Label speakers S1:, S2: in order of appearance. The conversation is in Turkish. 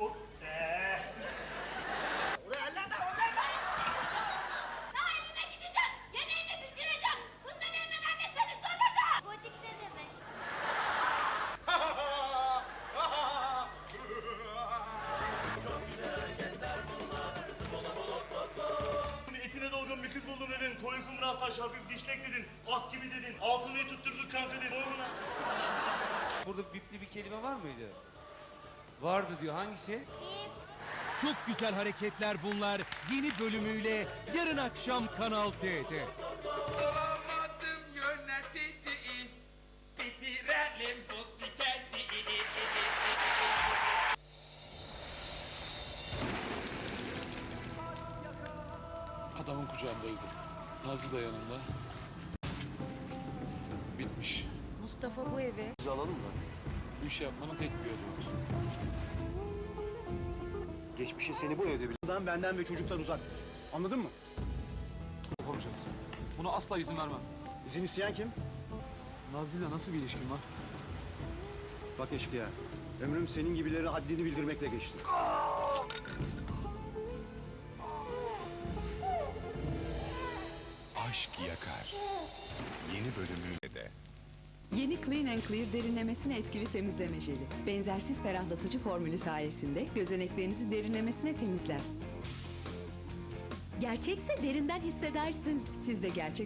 S1: O... Eee.
S2: Daha evime gideceğim. Yemeğimi pişireceğim. Bundan evime kardeşlerin sonunda. Gotik ne demek?
S1: Etine dolgun bir kız buldum dedin. Koyu kumral saç hafif dişlek dedin. At gibi dedin. Altılıyı tutturduk kanka dedin. Doğru mu lan?
S3: Burada bipli bir kelime var mıydı? Vardı diyor. Hangisi?
S4: Çok güzel hareketler bunlar. Yeni bölümüyle yarın akşam Kanal D'de.
S5: Olamadım yöneticiyi Bitirelim bu skeciyi
S6: Adamın kucağındaydı. Nazlı da yanında. Bitmiş.
S7: Mustafa bu eve
S6: Bu işi yapmanın tek bir yolu var.
S8: Geçmişin seni bu evde bile... benden ve çocuktan uzak tut. Anladın mı?
S6: Yapacaksın. Buna asla izin vermem.
S8: İzin isteyen kim?
S6: Nazlı'yla nasıl bir ilişkin var?
S8: Bak eşkıya. Ömrüm senin gibileri haddini bildirmekle geçti.
S4: Aşk yakar. Yeni bölümüyle de.
S7: Yeni Clean and Clear derinlemesine etkili temizleme jeli. Benzersiz ferahlatıcı formülü sayesinde gözeneklerinizi derinlemesine temizler. Gerçekse derinden hissedersin. Siz de gerçek